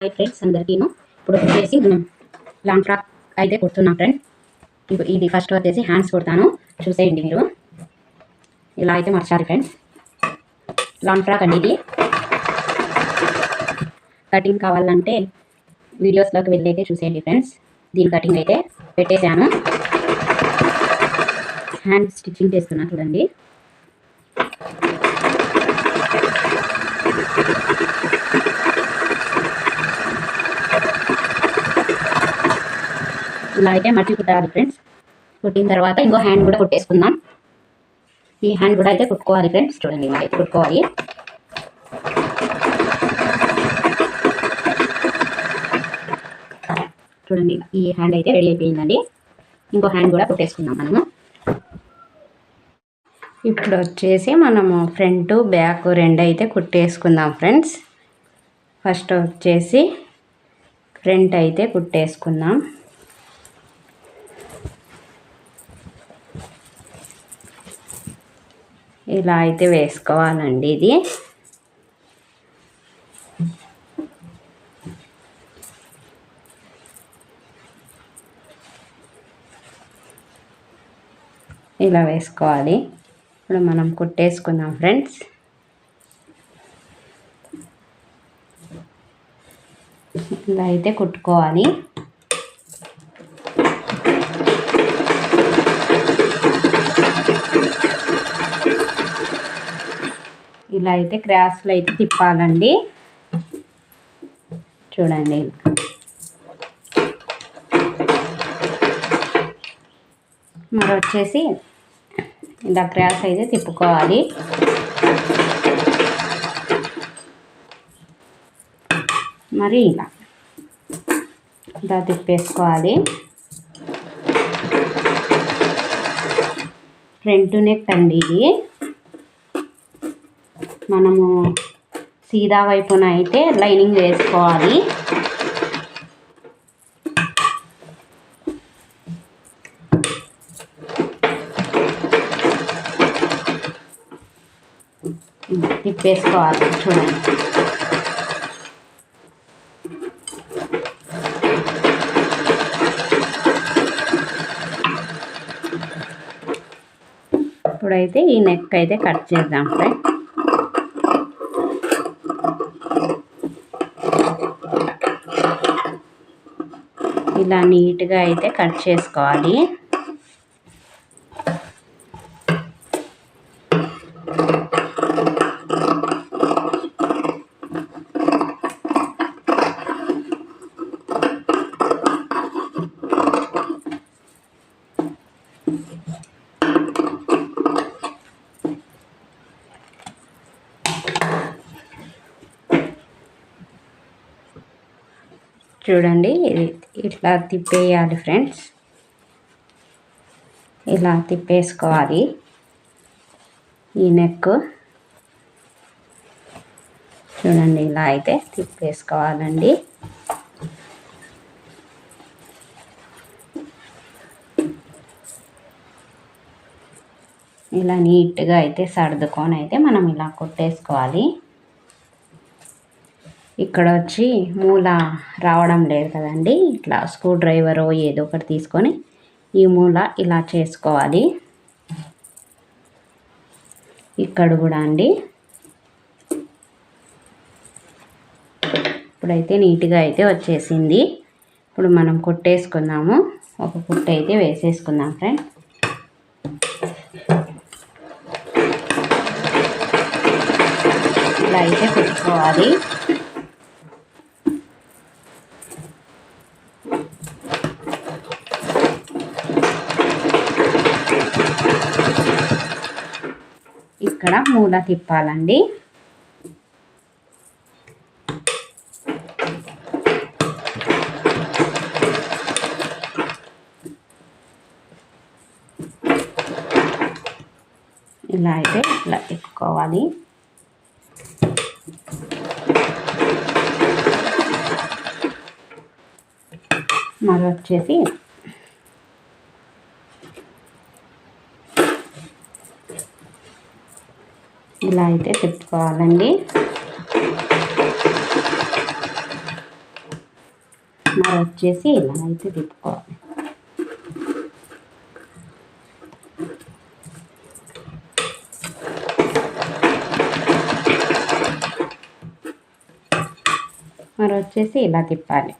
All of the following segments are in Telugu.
హాయ్ ఫ్రెండ్స్ అందరికీను ఇప్పుడు వచ్చేసి మనం లాంగ్ ఫ్రాక్ అయితే కుడుతున్నాం ఫ్రెండ్ ఇప్పుడు ఇది ఫస్ట్ వచ్చేసి హ్యాండ్స్ కుడతాను. చూసేయండి మీరు. ఇలా అయితే మర్చాలి ఫ్రెండ్స్ లాంగ్ ఫ్రాక్ అండి ఇది. కటింగ్ కావాలంటే వీడియోస్లోకి వెళ్ళి అయితే చూసేయండి ఫ్రెండ్స్ దీని కటింగ్ అయితే పెట్టేశాను. హ్యాండ్ స్టిచ్చింగ్ చేస్తున్నా చూడండి. ఇలా అయితే మట్టి కుట్టాలి ఫ్రెండ్స్ కుట్టిన తర్వాత ఇంకో హ్యాండ్ కూడా కుట్టేసుకుందాం. ఈ హ్యాండ్ కూడా అయితే కుట్టుకోవాలి ఫ్రెండ్స్ చూడండి ఇలా అయితే కుట్టుకోవాలి. చూడండి ఈ హ్యాండ్ అయితే రెడీ అయిపోయిందండి. ఇంకో హ్యాండ్ కూడా కుట్టేసుకుందాం మనము. ఇప్పుడు వచ్చేసి మనము ఫ్రంట్ బ్యాక్ రెండు అయితే కుట్టేసుకుందాం ఫ్రెండ్స్ ఫస్ట్ వచ్చేసి ఫ్రంట్ అయితే కుట్టేసుకుందాం. ఇలా అయితే వేసుకోవాలండి ఇది. ఇలా వేసుకోవాలి. ఇప్పుడు మనం కుట్టేసుకుందాం ఫ్రెండ్స్. ఇలా అయితే కుట్టుకోవాలి. ఇలా అయితే క్రాస్లో అయితే తిప్పాలండి. చూడండి. మరి వచ్చేసి ఇలా క్రాస్ అయితే తిప్పుకోవాలి. మరి ఇలా ఇలా తిప్పేసుకోవాలి. ఫ్రంట్ నెక్ అండి ఇది. మనము సీదా వైపున అయితే లైనింగ్ వేసుకోవాలి. తిప్పేసుకోవాలి చూడండి. ఇప్పుడైతే ఈ నెక్ అయితే కట్ చేద్దాం ఫ్రెండ్ ఇలా నీట్గా అయితే కట్ చేసుకోవాలి. చూడండి ఇట్లా తిప్పేయాలి ఫ్రెండ్స్. ఇలా తిప్పేసుకోవాలి. ఈ నెక్ చూడండి ఇలా అయితే తిప్పేసుకోవాలండి. ఇలా నీట్గా అయితే సర్దుకొని అయితే మనం ఇలా కొట్టేసుకోవాలి. ఇక్కడ వచ్చి మూల రావడం లేదు కదండి. ఇట్లా స్క్రూ డ్రైవరో ఏదో ఒకటి తీసుకొని ఈ మూల ఇలా చేసుకోవాలి. ఇక్కడ కూడా అండి. ఇప్పుడైతే నీట్గా అయితే వచ్చేసింది. ఇప్పుడు మనం కొట్టేసుకుందాము. ఒక కుట్ట అయితే వేసేసుకుందాం ఫ్రెండ్. ఇలా అయితే పెట్టుకోవాలి ఇక్కడ మూల తిప్పాలండి. ఇలా అయితే ఇలా తిప్పుకోవాలి. మరి వచ్చేసి ఇలా అయితే పెట్టుకోవాలండి. మరి వచ్చేసి ఇలా అయితే తిప్పుకోవాలి మరి వచ్చేసి ఇలా తిప్పాలి.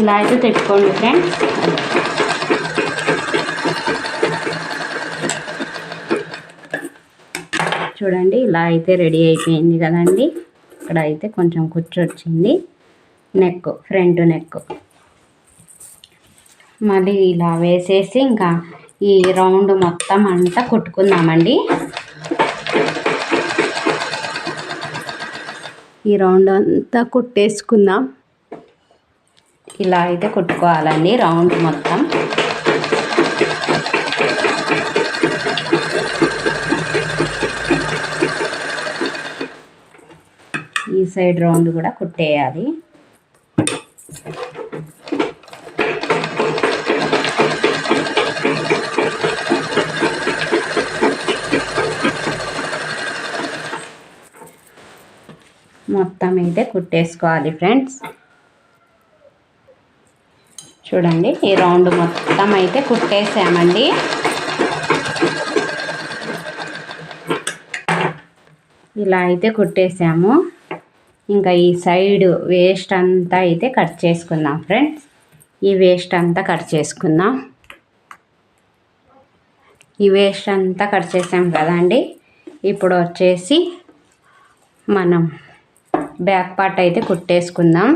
ఇలా అయితే తెచ్చుకోండి ఫ్రెండ్స్ చూడండి ఇలా అయితే రెడీ అయిపోయింది కదండి. ఇక్కడ అయితే కొంచెం కూర్చొచ్చింది. నెక్ ఫ్రంట్ నెక్ మళ్ళీ ఇలా వేసేసి ఇంకా ఈ రౌండ్ మొత్తం అంతా కుట్టుకుందామండి. ఈ రౌండ్ అంతా కుట్టేసుకుందాం. ఇలా అయితే కుట్టుకోవాలండి రౌండ్ మొత్తం. ఈ సైడ్ రౌండ్ కూడా కుట్టేయాలి. మొత్తం అయితే కుట్టేసుకోవాలి ఫ్రెండ్స్. చూడండి ఈ రౌండ్ మొత్తం అయితే కుట్టేసామండి. ఇలా అయితే కుట్టేసాము. ఇంకా ఈ సైడ్ వేస్ట్ అంతా అయితే కట్ చేసుకుందాం ఫ్రెండ్స్. ఈ వేస్ట్ అంతా కట్ చేసుకుందాం. ఈ వేస్ట్ అంతా కట్ చేసాం కదండి. ఇప్పుడు వచ్చేసి మనం బ్యాక్ పార్ట్ అయితే కుట్టేసుకుందాం.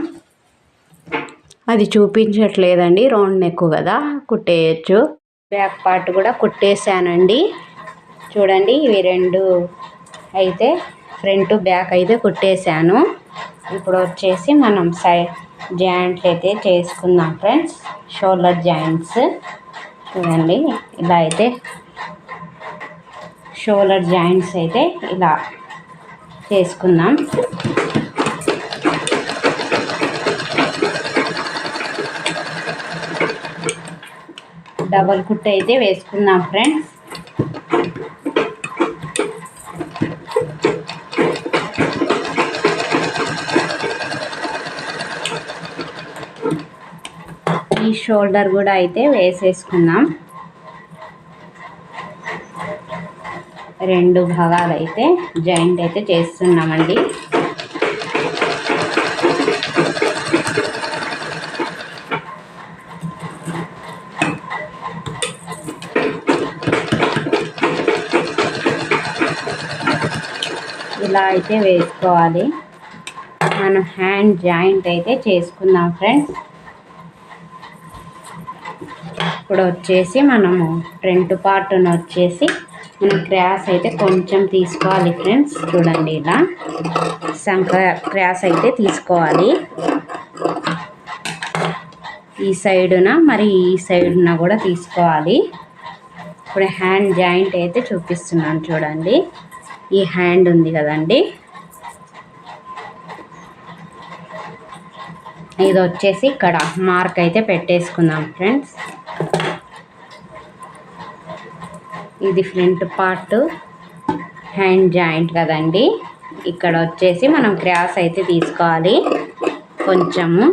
అది చూపించట్లేదండి రౌండ్ నెక్ కదా కుట్టేయచ్చు. బ్యాక్ పార్ట్ కూడా కుట్టేసానండి చూడండి ఇవి రెండు అయితే ఫ్రంట్ బ్యాక్ అయితే కుట్టేశాను. ఇప్పుడు వచ్చేసి మనం సైడ్ జాయింట్లు అయితే చేసుకుందాం ఫ్రెండ్స్. Shoulder joints. చూడండి ఇలా అయితే షోల్డర్ జాయింట్స్ అయితే ఇలా చేసుకుందాం. డబల్ కుట్టు అయితే వేసుకున్నాం ఫ్రెండ్స్. ఈ షోల్డర్ కూడా అయితే వేసేసుకున్నాం రెండు భాగాలు అయితే జాయింట్ అయితే చేస్తున్నామండి. ఇలా అయితే వేసుకోవాలి. మనం హ్యాండ్ జాయింట్ అయితే చేసుకుందాం ఫ్రెండ్స్ ఇప్పుడు వచ్చేసి మనము ఫ్రంట్ పార్ట్ను వచ్చేసి మనం క్రాస్ అయితే కొంచెం తీసుకోవాలి ఫ్రెండ్స్ చూడండి ఇలా. సంక క్రాస్ అయితే తీసుకోవాలి. ఈ సైడున మరి ఈ సైడున కూడా తీసుకోవాలి. ఇప్పుడు హ్యాండ్ జాయింట్ అయితే చూపిస్తున్నాను చూడండి. ఈ హ్యాండ్ ఉంది కదండి. ఇది వచ్చేసి ఇక్కడ మార్క్ అయితే పెట్టేసుకుందాం ఫ్రెండ్స్. ఇది ఫ్రంట్ పార్ట్ హ్యాండ్ జాయింట్ కదండి. ఇక్కడ వచ్చేసి మనం క్రాస్ అయితే తీసుకోవాలి. కొంచెము.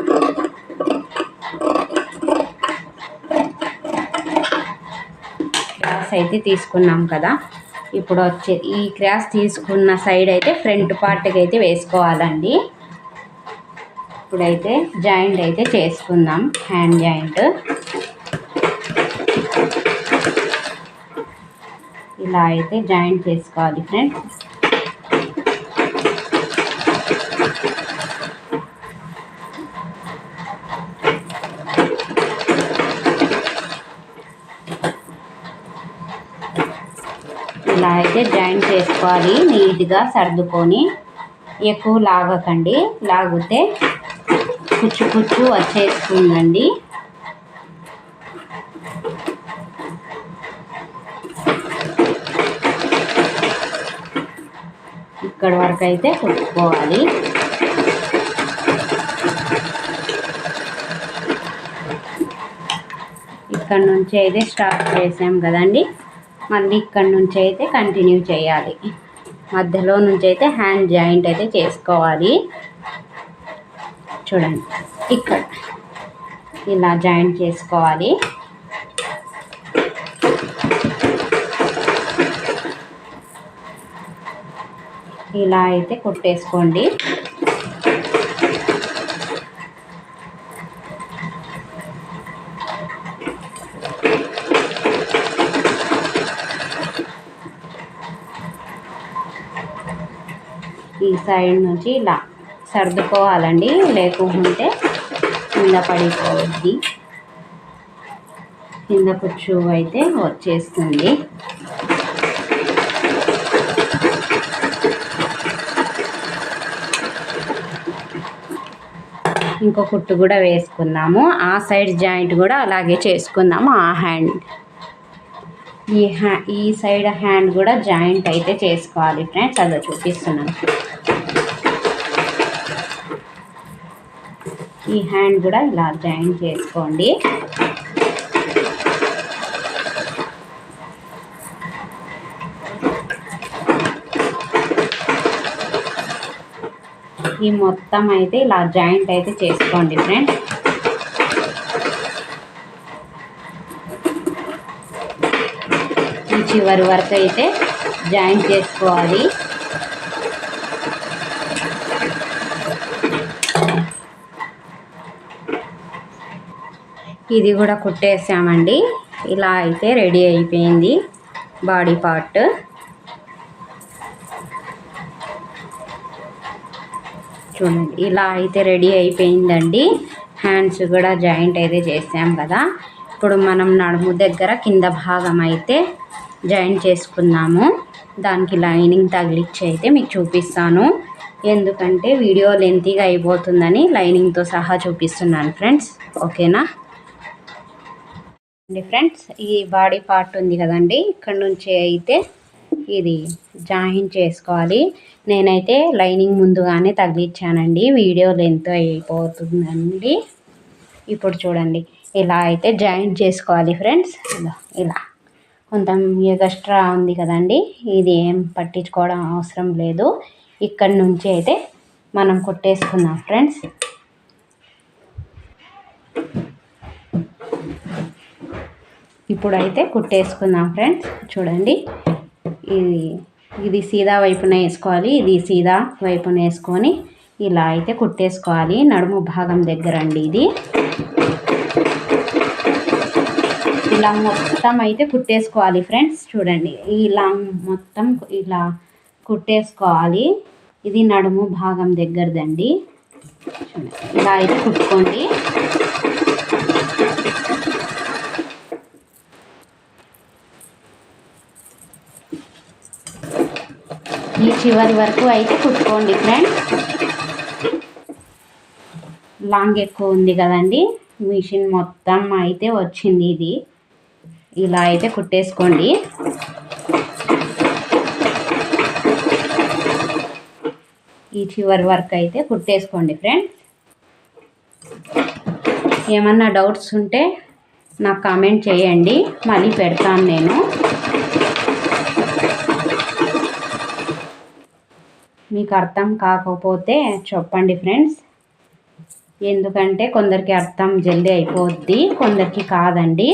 క్రాస్ అయితే తీసుకున్నాం కదా. ఇప్పుడు వచ్చే ఈ క్రాస్ తీసుకున్న సైడ్ అయితే ఫ్రంట్ పార్ట్కి అయితే వేసుకోవాలండి. ఇప్పుడైతే జాయింట్ అయితే చేసుకుందాం. హ్యాండ్ జాయింట్ ఇలా అయితే జాయింట్ చేసుకోవాలి ఫ్రెండ్స్ ఇలా అయితే జాయింట్ నీట్గా సర్దుకొని. ఎక్కువ లాగకండి. లాగితే కుచ్చు కుచ్చు వచ్చేస్తుందండి. ఇక్కడ వరకు అయితే కుట్టుకోవాలి. ఇక్కడ నుంచి అయితే స్టార్ట్ చేసాం కదండి. మళ్ళీ ఇక్కడ నుంచి అయితే కంటిన్యూ చేయాలి. మధ్యలో నుంచి అయితే హ్యాండ్ జాయింట్ అయితే చేసుకోవాలి. చూడండి ఇక్కడ ఇలా జాయింట్ చేసుకోవాలి. ఇలా అయితే కుట్టేసుకోండి. ఈ సైడ్ నుంచి ఇలా సర్దుకోవాలండి. లేకుంటే కింద పడిపోద్ది. కింద కుచ్చు అయితే వచ్చేస్తుంది. ఇంకో కుట్టు కూడా వేసుకున్నాము ఆ సైడ్ జాయింట్ కూడా అలాగే చేసుకుందాము. ఆ హ్యాండ్ ఈ హ్యా ఈ సైడ్ హ్యాండ్ కూడా జాయింట్ అయితే చేసుకోవాలి ఫ్రెండ్స్. అదో చూపిస్తున్నాను. ఈ హ్యాండ్ కూడా ఇలా జాయింట్ చేసుకోండి. ఈ మొత్తం అయితే ఇలా జాయింట్ అయితే చేసుకోండి ఫ్రెండ్స్. ఈ చివరి వరకు అయితే జాయింట్ చేసుకోవాలి. ఇది కూడా కుట్టేసామండి. ఇలా అయితే రెడీ అయిపోయింది బాడీ పార్ట్. చూడండి ఇలా అయితే రెడీ అయిపోయిందండి. హ్యాండ్స్ కూడా జాయింట్ అయితే చేసాం కదా. ఇప్పుడు మనం నడుము దగ్గర కింద భాగం అయితే జాయింట్ చేసుకున్నాము దానికి లైనింగ్ తగిలిచ్చి అయితే మీకు చూపిస్తాను. ఎందుకంటే వీడియో లెంతీగా అయిపోతుందని లైనింగ్తో సహా చూపిస్తున్నాను ఫ్రెండ్స్. ఓకేనా? అండి ఫ్రెండ్స్ ఈ బాడీ పార్ట్ ఉంది కదండి. ఇక్కడ నుంచి అయితే ఇది జాయిన్ చేసుకోవాలి. నేనైతే లైనింగ్ ముందుగానే తగిలిచ్చానండి. వీడియో లెంత్ అయిపోతుందండి. ఇప్పుడు చూడండి ఇలా అయితే జాయింట్ చేసుకోవాలి ఫ్రెండ్స్. ఇలా ఇలా. కొంత ఎగస్ట్రా ఉంది కదండి. ఇది ఏం పట్టించుకోవడం అవసరం లేదు. ఇక్కడ నుంచి అయితే మనం కొట్టేసుకుందాం ఫ్రెండ్స్. ఇప్పుడైతే కుట్టేసుకుందాం ఫ్రెండ్స్. చూడండి. ఇది ఇది సీదా వైపున వేసుకోవాలి. ఇది సీదా వైపున వేసుకొని ఇలా అయితే కుట్టేసుకోవాలి. నడుము భాగం దగ్గర అండి ఇది. ఇలా మొత్తం అయితే కుట్టేసుకోవాలి ఫ్రెండ్స్. చూడండి. ఇలా మొత్తం ఇలా కుట్టేసుకోవాలి. ఇది నడుము భాగం దగ్గరదండి. చూడండి. ఇలా అయితే కుట్టుకోండి. ఈ చివరి వరకు అయితే కుట్టుకోండి ఫ్రెండ్స్. లాంగ్ ఎక్కువ ఉంది కదండి. మిషన్ మొత్తం అయితే వచ్చింది ఇది. ఇలా అయితే కుట్టేసుకోండి. ఈ చివరి వరకు అయితే కుట్టేసుకోండి ఫ్రెండ్స్. ఏమన్నా డౌట్స్ ఉంటే నాకు కామెంట్ చేయండి. మళ్ళీ పెడతాను నేను. మీకు అర్థం కాకపోతే చెప్పండి ఫ్రెండ్స్. ఎందుకంటే కొందరికి అర్థం జల్దీ అయిపోద్ది కొందరికి కాదండి.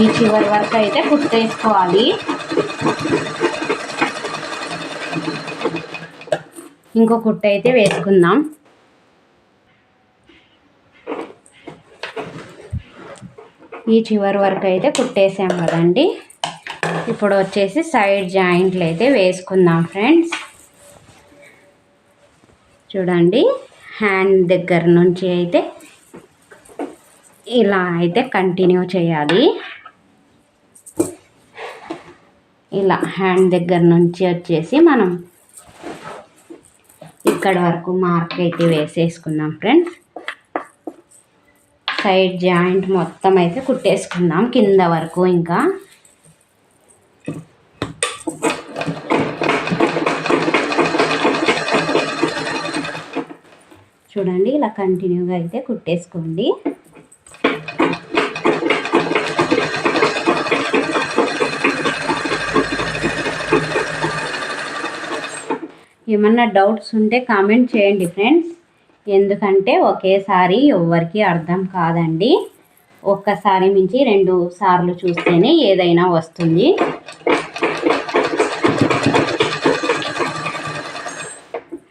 ఈ చివరి వరకు అయితే కుట్టేసుకోవాలి ఇంకో కుట్ట అయితే వేసుకుందాం. ఈ చివరి వరకు అయితే కుట్టేసాం కదండి. ఇప్పుడు వచ్చేసి సైడ్ జాయింట్లు అయితే వేసుకుందాం ఫ్రెండ్స్. చూడండి హ్యాండ్ దగ్గర నుంచి అయితే ఇలా అయితే కంటిన్యూ చేయాలి. ఇలా హ్యాండ్ దగ్గర నుంచి వచ్చేసి మనం ఇక్కడ వరకు మార్క్ అయితే వేసేసుకుందాం ఫ్రెండ్స్. సైడ్ జాయింట్ మొత్తం అయితే కుట్టేసుకుందాం కింద వరకు ఇంకా. చూడండి ఇలా కంటిన్యూగా అయితే కుట్టేసుకోండి. ఏమన్నా డౌట్స్ ఉంటే కామెంట్ చేయండి ఫ్రెండ్స్ ఎందుకంటే ఒకేసారి ఎవరికి అర్థం కాదండి. ఒక్కసారి మించి రెండు సార్లు చూస్తేనే ఏదైనా వస్తుంది.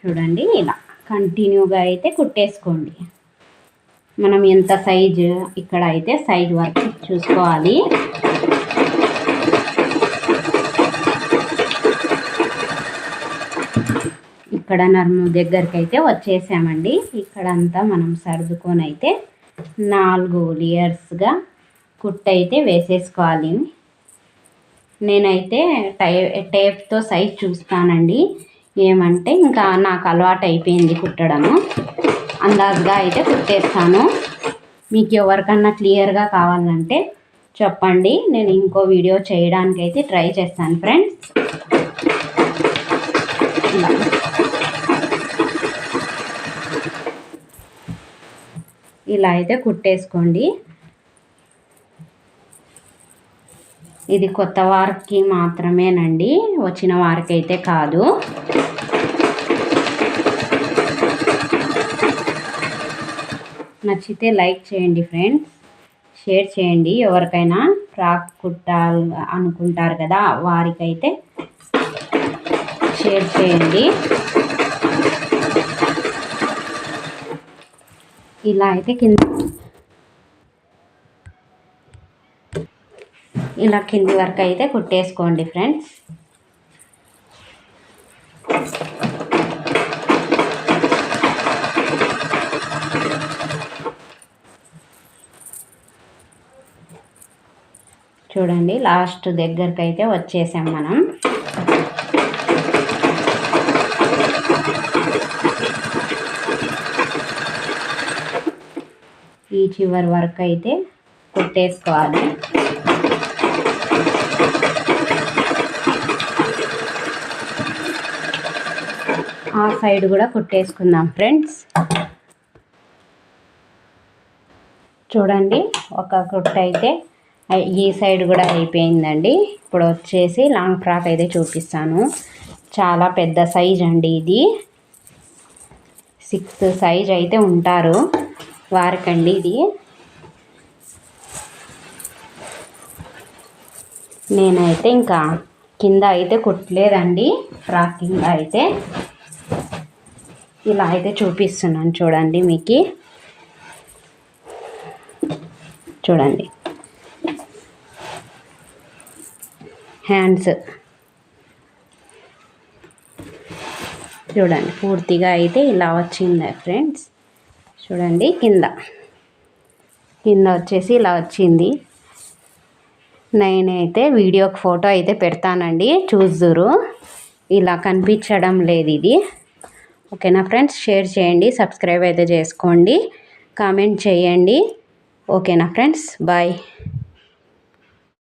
చూడండి ఇలా. కంటిన్యూగా అయితే కుట్టేసుకోండి. మనం ఎంత సైజు ఇక్కడ అయితే సైజ్ వర్క్ చూసుకోవాలి. ఇక్కడ నర్ము దగ్గరికి అయితే వచ్చేసామండి. ఇక్కడంతా మనం సర్దుకొని అయితే నాలుగు లేయర్స్గా కుట్టు అయితే వేసేసుకోవాలి. నేనైతే టై టేప్తో సైజ్ చూస్తానండి. ఏమంటే ఇంకా నాకు అలవాటు అయిపోయింది కుట్టడము. అందాజుగా అయితే కుట్టేస్తాను. మీకు ఎవరికన్నా క్లియర్గా కావాలంటే చెప్పండి. నేను ఇంకో వీడియో చేయడానికి అయితే ట్రై చేస్తాను ఫ్రెండ్స్. ఇలా అయితే కుట్టేసుకోండి. ఇది కొత్త వారికి మాత్రమేనండి. వచ్చిన వారికి అయితే కాదు. నచ్చితే లైక్ చేయండి ఫ్రెండ్స్. షేర్ చేయండి. ఎవరికైనా ఫ్రాక్ కుట్టాలి అనుకుంటారు కదా వారికైతే షేర్ చేయండి. ఇలా అయితే కింద ఇలా కింది వరకు అయితే కుట్టేసుకోండి ఫ్రెండ్స్. చూడండి లాస్ట్ దగ్గరికి అయితే వచ్చేసాం మనం. ఈ చివరి వరకు అయితే కుట్టేసుకోవాలి. ఆ సైడ్ కూడా కుట్టేసుకుందాం ఫ్రెండ్స్. చూడండి ఒక కుట్ట అయితే ఈ సైడ్ కూడా అయిపోయిందండి. ఇప్పుడు వచ్చేసి లాంగ్ ఫ్రాక్ అయితే చూపిస్తాను. చాలా పెద్ద సైజ్ అండి ఇది. సిక్స్త్ సైజ్ అయితే ఉంటారు వారికండి ఇది. నేనైతే ఇంకా కింద అయితే కుట్టలేదండి ఫ్రాక్ కింద అయితే. ఇలా అయితే చూపిస్తున్నాను చూడండి మీకు. చూడండి. హ్యాండ్స్. చూడండి పూర్తిగా అయితే ఇలా వచ్చింది ఫ్రెండ్స్. చూడండి కింద. కింద వచ్చేసి ఇలా వచ్చింది. నేనైతే వీడియోకి ఫోటో అయితే పెడతానండి చూద్దురు. ఇలా కనిపించడం లేదు ఇది. ఓకేనా ఫ్రెండ్స్? షేర్ చేయండి సబ్స్క్రైబ్ అయితే చేసుకోండి. కామెంట్ చేయండి. ఓకేనా ఫ్రెండ్స్? బాయ్.